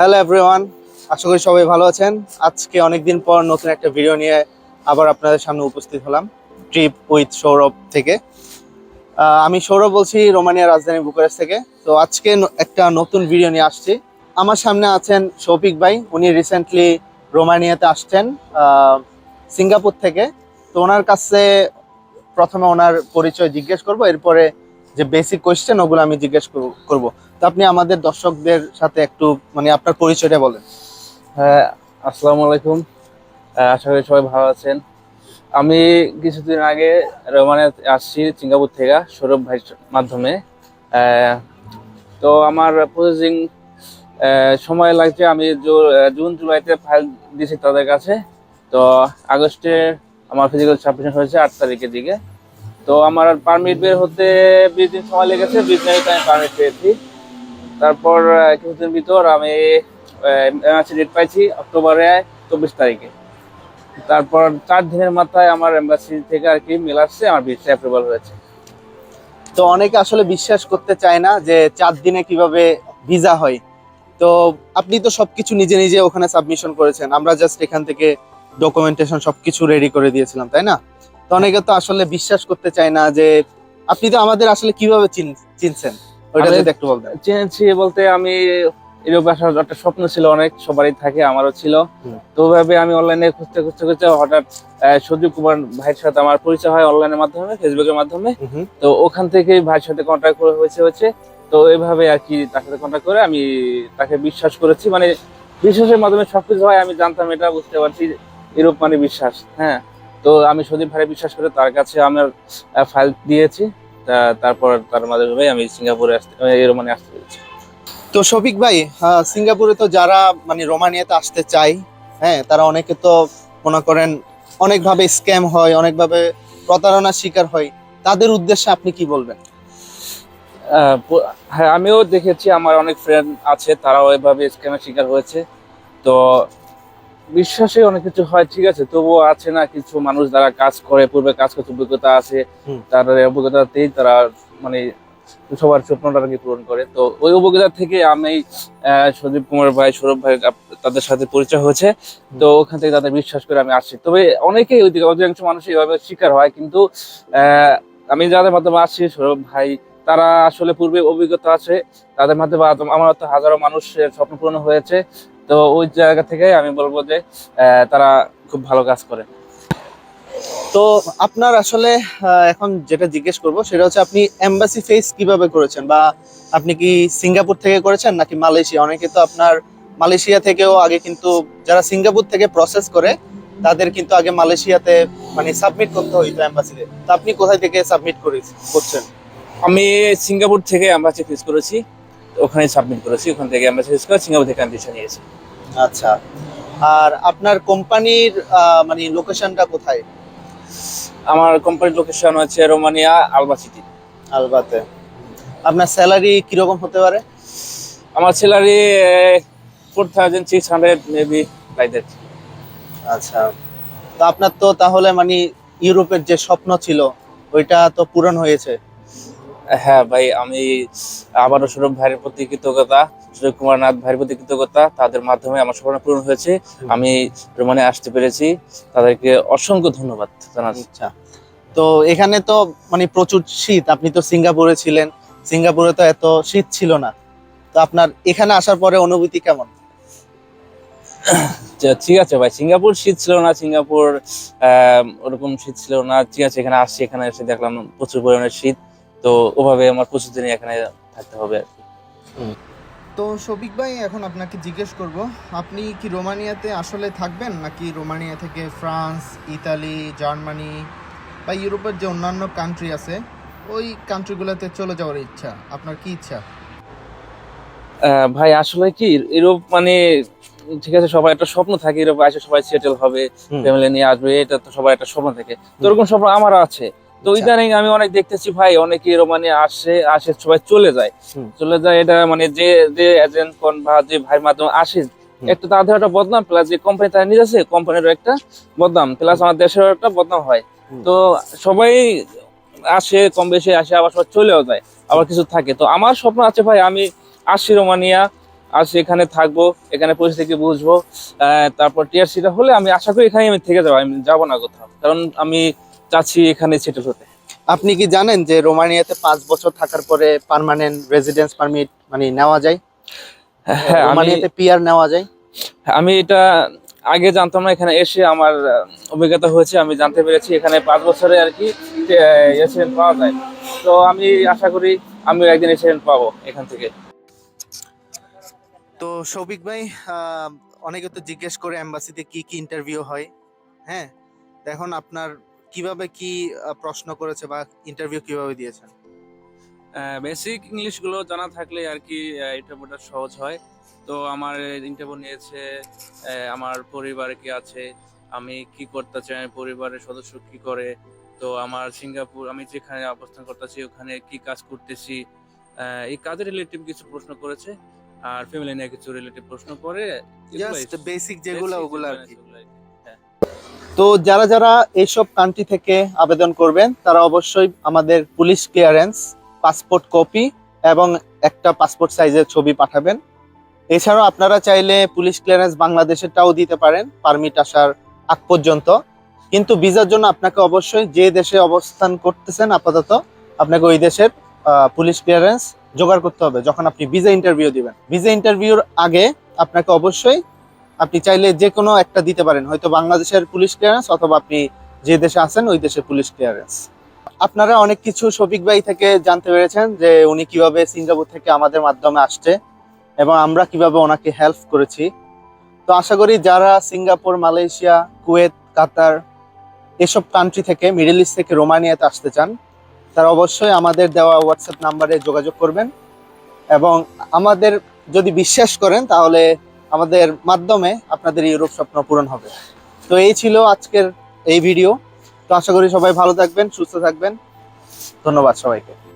Hello everyone আশা করি সবাই ভালো আছেন। আজকে অনেকদিন পর নতুন একটা ভিডিও নিয়ে আবার আপনাদের সামনে উপস্থিত হলাম ট্রিপ উইথ সৌরভ থেকে। আমি সৌরভ বলছি, রোমানিয়ার রাজধানী বুকারেস্ট থেকে। তো আজকে একটা নতুন ভিডিও নিয়ে আসছি। আমার সামনে আছেন শৌফিক ভাই। উনি রিসেন্টলি রোমানিয়াতে আসছেন সিঙ্গাপুর থেকে। তো ওনার কাছে প্রথমে ওনার পরিচয় জিজ্ঞেস করব, এরপরে যে বেসিক কোয়েশ্চেন ওগুলো আমি জিজ্ঞেস করব- তো আপনি আমাদের দর্শকদের সাথে একটু মানে আপনার পরিচয়টা বলেন। হ্যাঁ আসসালামু আলাইকুম। আশা করি সবাই ভালো আছেন। আমি কিছুদিন আগে রোমানে আসছি সিঙ্গাপুর থেকে, সৌরভ ভাইয়ের মাধ্যমে। তো আমার প্রসেসিং সময় লাগছে, আমি জুন জুলাইতে ফাইল দিয়েছি তাদের কাছে। তো আগস্টে আমার ফিজিক্যাল সাবমিশন হয়েছে, আট তারিখের দিকে। তো আমার পারমিট বের হতে বিশ দিন সময় লেগেছে, বিশ দিনে আমি পারমিট পেয়েছি। তারপর কিছুদিন ভিতর আমি এমআরসি ডেট পাইছি অক্টোবরে চব্বিশ তারিখে। তারপর চার দিনের মাথায় আমার এম্বাসি থেকে আর কি মেল আসছে, আমার ভিসা অ্যাপ্রুভাল হয়েছে। তো অনেকে আসলে বিশ্বাস করতে চায় না যে চার দিনে কীভাবে ভিসা হয়। তো আপনি তো সবকিছু নিজে নিজে ওখানে সাবমিশন করেছেন। আমরা জাস্ট এখান থেকে ডকুমেন্টেশন সবকিছু রেডি করে দিয়েছিলাম, তাই না? তো অনেকে তো আসলে বিশ্বাস করতে চায় না যে আপনি তো আমাদের আসলে কীভাবে চিনছেন? ওইটা যদি একটু বলতেন। চেয়েছি বলতে আমি আসার একটা স্বপ্ন ছিল অনেক সবারই থাকে আমারও ছিল। তো ওইভাবে আমি অনলাইনে খুঁজতে খুঁজতে খুঁজতে হঠাৎ সজীব কুমার ভাইয়ের সাথে আমার পরিচয় হয় অনলাইনের মাধ্যমে ফেসবুকের মাধ্যমে। তো ওখান থেকে ভাইয়ের সাথে কন্ট্যাক্ট করে হয়েছে হচ্ছে তো এইভাবে আর কি তার সাথে কন্ট্যাক্ট করে আমি তাকে বিশ্বাস করেছি। মানে বিশ্বাসের মাধ্যমে সবকিছু হয় আমি জানতাম এটা বুঝতে পারছি ইউরোপ মানে বিশ্বাস হ্যাঁ। তো আমি সজীব ভাই বিশ্বাস করে তার কাছে আমার ফাইল দিয়েছি। তারপর তার মাধ্যমে আমি সিঙ্গাপুরে আসতে রোমানে আসতে পেরেছি। তো শফিক ভাই আহ, সিঙ্গাপুরে তো যারা মানে রোমানিয়াতে আসতে চায় হ্যাঁ তারা অনেকে তো মনে করেন অনেকভাবে স্ক্যাম হয় অনেকভাবে প্রতারণার শিকার হয়। তাদের উদ্দেশ্যে আপনি কি বলবেন? হ্যাঁ আমিও দেখেছি আমার অনেক ফ্রেন্ড আছে তারাও এভাবে স্ক্যামের শিকার হয়েছে। তো বিশ্বাসে অনেক কিছু হয় ঠিক আছে? তবুও আছে না কিছু মানুষ যারা কাজ করে পূর্বে কাজ করছে অভিজ্ঞতা আছে এই অভিজ্ঞতাতেই তারা মানে সবার স্বপ্নটা আর কি পূরণ করে। তো ওই অভিজ্ঞতা থেকে আমি সজীব কুমার ভাই সৌরভ ভাই তাদের সাথে পরিচয় হয়েছে। তো ওখান থেকে তাদের বিশ্বাস করে আমি আসছি। তবে অনেকেই ওইদিকে অধিকাংশ মানুষ এইভাবে শিকার হয় কিন্তু আহ, আমি যাদের মাধ্যমে আসছি সৌরভ ভাই তারা আসলে পূর্বে অভিজ্ঞতা আছে। তাদের মাধ্যমে আমার তো হাজারো মানুষের স্বপ্ন পূরণ হয়েছে। তো ওই জায়গা থেকে আমি বলব যে তারা খুব ভালো কাজ করে। তো আপনার আসলে এখন যেটা জিজ্ঞেস করব সেটা হচ্ছে আপনি এম্বাসি ফেস কীভাবে করেছেন? বা আপনি কি সিঙ্গাপুর থেকে করেছেন নাকি মালয়েশিয়া? অনেকে তো আপনার মালয়েশিয়া থেকেও আগে কিন্তু যারা সিঙ্গাপুর থেকে প্রসেস করে তাদের কিন্তু আগে মালয়েশিয়াতে মানে সাবমিট করতে হইতো এম্বাসিতে তো। আপনি কোথায় থেকে সাবমিট করে করছেন? আমি সিঙ্গাপুর থেকে অ্যাম্বাসি ফেস করেছি। ওখানে সাবমিট করেছি ওখান থেকে অ্যাম্বাসি ফিস করে সিঙ্গাপুর থেকে আমি ভিসা নিয়েছি। আচ্ছা আর আপনার কোম্পানির মানে লোকেশনটা কোথায়? আমার কোম্পানির লোকেশন হচ্ছে রোমানিয়া আলবা সিটি আলবাতে। আপনার স্যালারি কীরকম হতে পারে? আমার salary four thousand six hundred maybe like that আচ্ছা তো আপনার তো তাহলে মানে ইউরোপের যে স্বপ্ন ছিল ওইটা তো পূরণ হয়েছে। হ্যাঁ ভাই আমি আবারও সৌরভ ভাইয়ের প্রতি কৃতজ্ঞতা সৌরভ কুমার নাথ ভাইয়ের প্রতি কৃতজ্ঞতা। তাদের মাধ্যমে আমার স্বপ্ন পূরণ হয়েছে। আমি রোমানে আসতে পেরেছি। তাদেরকে অসংখ্য ধন্যবাদ জানাচ্ছি। আচ্ছা। তো এখানে তো মানে প্রচুর শীত। আপনি তো সিঙ্গাপুরে ছিলেন। সিঙ্গাপুরে তো এত শীত ছিল না। তো আপনার এখানে আসার পরে অনুভূতি কেমন? ঠিক আছে ভাই। সিঙ্গাপুর শীত ছিল না। সিঙ্গাপুর আহ, ওরকম শীত ছিল না। ঠিক আছে এখানে আসছি। এখানে এসে দেখলাম প্রচুর পরিমাণে শীত। তো ওভাবে আমার প্রচুর দিনই এখানে থাকতে হবে আর কি। তো শফিক ভাই এখন আপনাকে জিজ্ঞেস করব আপনি কি রোমানিয়াতে আসলে থাকবেন নাকি রোমানিয়া থেকে ফ্রান্স ইতালি জার্মানি বা ইউরোপের যে অন্যান্য কান্ট্রি আছে ওই কান্ট্রিগুলোতে চলে যাওয়ার ইচ্ছা? আপনার কি ইচ্ছা? ভাই আসলে কি ইউরোপ মানে ঠিক আছে সবাই একটা স্বপ্ন থাকে ইউরোপ আসে সবাই সেটেল হবে ফ্যামিলি নিয়ে আসবে এটা তো সবার একটা স্বপ্ন থাকে। তো ওরকম স্বপ্ন আমারও আছে। তো আচ্ছা। ইদানিং আমি অনেক দেখতেছি ভাই অনেকে রোমানিয়া আসে আসে সবাই চলে যায়। চলে যায় এটা মানে যে যে এজেন্ট কোন বা যে ভাইয়ের মাধ্যমে আসে। একটা তাদের একটা বদনাম প্লাস যে কোম্পানি তারা নিয়ে যাচ্ছে কোম্পানিরও একটা বদনাম প্লাস আমার দেশের একটা বদনাম হয়। তো সবাই আসে কম বেশি আসে আবার সবাই চলেও যায় আবার কিছু থাকে। তো আমার স্বপ্ন আছে ভাই আমি আসি রোমানিয়া আসি এখানে থাকব এখানে পরিস্থিতি বুঝব আহ, তারপর টিআরসিটা হলে আমি আশা করি এখানে আমি থেকে যাব আমি যাব না কোথাও। কারণ আমি চাচ্ছি এখানে সেটেল হতে আপনি কি জানেন যে রোমানিয়াতে পাঁচ বছর থাকার পরে পার্মানেন্ট রেজিডেন্স পারমিট মানে নেওয়া যায়? হ্যাঁ আমি রোমানিয়াতে পিআর নেওয়া যায়? আমি এটা আগে জানতাম না এখানে এসে আমার অভিজ্ঞতা হয়েছে আমি জানতে পেরেছি এখানে পাঁচ বছরে আর কি এসিডেন্ট পাওয়া যায়। তো আমি আশা করি আমিও একদিন এসিডেন্ট পাবো এখান থেকে। তো সৌভিক ভাই আহ, অনেকে তো জিজ্ঞেস করে এম্বাসিতে কি কি ইন্টারভিউ হয়? হ্যাঁ? এখন আপনার কীভাবে কি প্রশ্ন করেছে বা ইন্টারভিউ কীভাবে দিয়েছেন বেসিক ইংলিশগুলো জানা থাকলে আর কি ইন্টারভিউটা সহজ হয়। তো আমার ইন্টারভিউ নিয়েছে আমার পরিবারে কি আছে আমি কি করতে চাই পরিবারের সদস্য কি করে তো আমার সিঙ্গাপুর আমি যেখানে অবস্থান করতেছি ওখানে কি কাজ করতেছি এই কাজের রিলেটিভ কিছু প্রশ্ন করেছে আর ফ্যামিলি নিয়ে কিছু রিলেটিভ প্রশ্ন করে বেসিক যেগুলো ওগুলো আর কি। তো যারা যারা এইসব কান্ট্রি থেকে আবেদন করবেন, তারা অবশ্যই আমাদের পুলিশ ক্লিয়ারেন্স পাসপোর্ট কপি এবং একটা পাসপোর্ট সাইজের ছবি পাঠাবেন। এছাড়াও আপনারা চাইলে পুলিশ ক্লিয়ারেন্স বাংলাদেশেরটাও দিতে পারেন পারমিট আসার আগ পর্যন্ত। কিন্তু ভিসার জন্য আপনাকে অবশ্যই যে দেশে অবস্থান করতেছেন আপাতত, আপনাকে ওই দেশের পুলিশ ক্লিয়ারেন্স জোগাড় করতে হবে, যখন আপনি ভিসা ইন্টারভিউ দিবেন। ভিসা ইন্টারভিউর আগে আপনাকে অবশ্যই আপনি চাইলে যে কোনো একটা দিতে পারেন। হয়তো বাংলাদেশের পুলিশ ক্লিয়ারেন্স অথবা আপনি যে দেশে আছেন, ওই দেশের পুলিশ ক্লিয়ারেন্স আপনারা অনেক কিছু শফিক ভাই থেকে জানতে পেরেছেন যে উনি কীভাবে সিঙ্গাপুর থেকে আমাদের মাধ্যমে আসছে এবং আমরা কীভাবে ওনাকে হেল্প করেছি। তো আশা করি যারা সিঙ্গাপুর, মালয়েশিয়া, কুয়েত, কাতার এসব কান্ট্রি থেকে মিডল ইস্ট থেকে রোমানিয়াতে আসতে চান, তারা অবশ্যই আমাদের দেওয়া হোয়াটসঅ্যাপ নাম্বারে যোগাযোগ করবেন। এবং আমাদের যদি বিশ্বাস করেন, তাহলে আমাদের মাধ্যমে আপনাদের ইউরোপ স্বপ্ন পূরণ হবে। তো এই ছিল আজকের এই ভিডিও। তো আশা করি সবাই ভালো থাকবেন, সুস্থ থাকবেন। ধন্যবাদ সবাইকে।